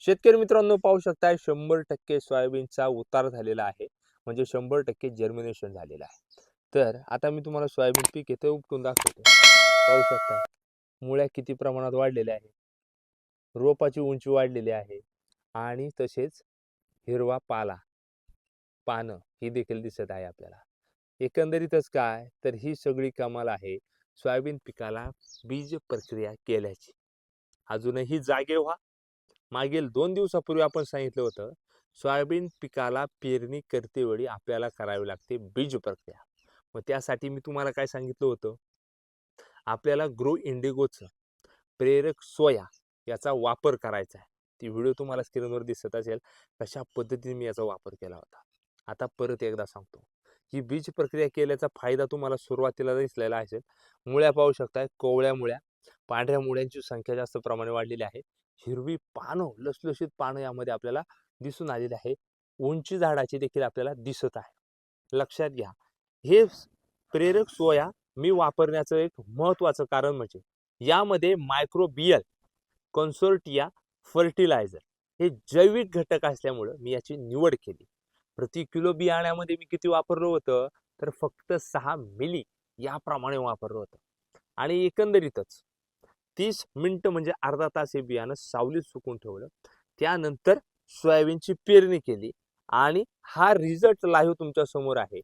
शेतकरी मित्रांनो पाहू शकताय शंभर टक्के सोयाबीनचा उतार झालेला आहे. म्हणजे शंभर टक्के जर्मिनेशन झालेलं आहे. तर आता मी तुम्हाला सोयाबीन पीक येथे उपटून दाखवतो. पाहू शकता मुळ्या किती प्रमाणात वाढलेल्या आहेत? रोपाची उंची वाढलेली आहे. आणि तसेच हिरवा पाला पानं ही देखील दिसत आहे आपल्याला. एकंदरीतच काय? तर ही सगळी कमाल आहे सोयाबीन पिकाला बीज प्रक्रिया केल्याची. अजूनही जागे व्हा. मागील दोन दिवसापूर्वी आपण सांगितलं होतं सोयाबीन पिकाला पेरणी करतेवेळी आपल्याला करावी लागते बीज प्रक्रिया. मग त्यासाठी मी तुम्हाला काय सांगितलं होतं? आपल्याला ग्रो इंडिगोचं प्रेरक सोया याचा वापर करायचा आहे. ती व्हिडिओ तुम्हाला स्क्रीनवर दिसत असेल कशा पद्धतीने मी याचा वापर केला होता. आता परत एकदा सांगतो. ही बीज प्रक्रिया केल्याचा फायदा तुम्हाला सुरुवातीला दिसलेला असेल. मुळ्या पाहू शकताय कोवळ्या मुळ्या पांढऱ्या मुळ्यांची संख्या जास्त प्रमाणे वाढलेली आहे. हिरवी पानं लसलशीत पानं यामध्ये आपल्याला दिसून आलेली आहे. उंची झाडाची देखील आपल्याला दिसत आहे. लक्षात घ्या. हे प्रेरक सोया मी वापरण्याचं एक महत्वाचं कारण म्हणजे यामध्ये मायक्रोबियल कन्सोर्टिया फर्टिलायझर हे जैविक घटक असल्यामुळं मी याची निवड केली. प्रति किलो बियाण्यामध्ये मी किती वापरलं होतं? तर फक्त सहा मिली याप्रमाणे वापरलं होतं. आणि एकंदरीतच तीस मिनटं म्हणजे अर्धा तास हे बियाणं सावलीत सुकून ठेवलं. त्यानंतर सोयाबीनची पेरणी केली आणि हा रिझल्ट लाईव्ह तुमच्यासमोर आहे.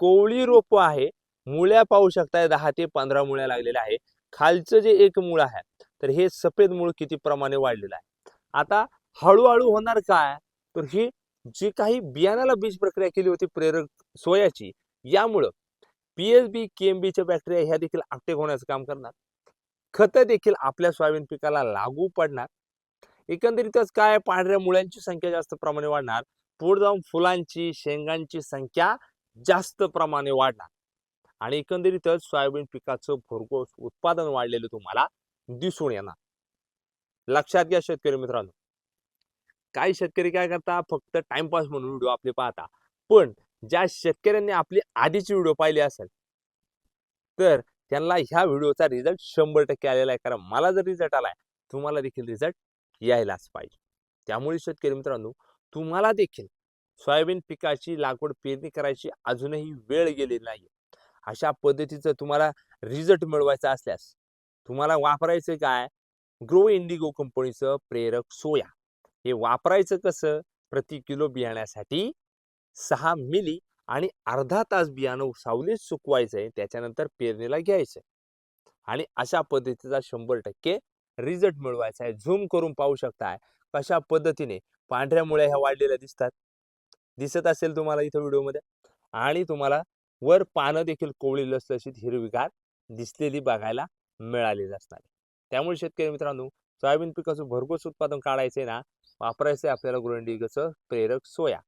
कोवळी रोप आहे. मुळ्या पाहू शकताय दहा ते पंधरा मुळ्या लागलेल्या आहे. खालचं जे एक मूळ आहे तर हे सफेद मूळ किती प्रमाणे वाढलेलं आहे. आता हळूहळू होणार काय? तर ही जी काही बियाणाला बीज प्रक्रिया केली होती प्रेरक सोयाची यामुळं पीएचबी केएमबीच्या बॅक्टेरिया ह्या देखील अपटेक होण्याचं काम करणार. खतं देखील आपल्या सोयाबीन पिकाला लागू पडणार. एकंदरीतच काय पांढऱ्या मुळ्यांची संख्या जास्त प्रमाणे वाढणार. पुढे जाऊन फुलांची शेंगांची संख्या जास्त प्रमाणे वाढणार. आणि एकंदरीतच सोयाबीन पिकाचं भरघोस उत्पादन वाढलेलं तुम्हाला दिसून येणार. लक्षात घ्या शेतकरी मित्रांनो. काही शेतकरी काय करता फक्त टाइमपास म्हणून व्हिडिओ आपले पाहता पण ज्या शेतकऱ्यांनी आपली आधीची व्हिडिओ पाहिली असेल तर त्यांना ह्या व्हिडिओचा रिझल्ट शंभर टक्के आलेला आहे. कारण मला जर रिझल्ट आहे तुम्हाला देखील रिझल्ट यायलाच पाहिजे. त्यामुळे शेतकरी मित्रांनो तुम्हाला देखील सोयाबीन पिकाची लागवड पेरणी करायची अजूनही वेळ गेलेली नाही अशा पद्धतीचं तुम्हाला रिझल्ट मिळवायचा असल्यास तुम्हाला वापरायचं काय? ग्रो इंडिगो कंपनीचं प्रेरक सोया. हे वापरायचं कसं? प्रति किलो बियाण्यासाठी सहा मिली आणि अर्धा तास बियाणं सावलीत सुकवायचंय त्याच्यानंतर पेरणीला घ्यायचं आणि अशा पद्धतीचा शंभर टक्के रिझल्ट मिळवायचा आहे. झूम करून पाहू शकताय कशा पद्धतीने पांढऱ्या मुळ्या ह्या वाढलेल्या दिसतात. दिसत असेल तुम्हाला इथं व्हिडिओमध्ये? आणि तुम्हाला वर पानं देखील कोवळी लसलशीत हिरवीगार दिसलेली बघायला मिळालेली असणार. त्यामुळे शेतकरी मित्रांनो सोयाबीन पिकाचं भरघोस उत्पादन काढायचे ना वापरायचंय आपल्याला ग्रोंडिगचं प्रेरक सोया.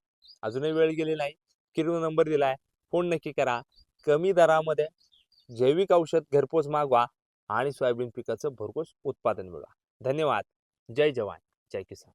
अजूनही वेळ गेली नाही. किलो नंबर दिलाय. फोन नक्की करा. कमी दरामध्ये जैविक औषध घरपोच मागवा आणि सोयाबीन पिकाचं भरघोस उत्पादन मिळवा. धन्यवाद. जय जवान. जय किसान.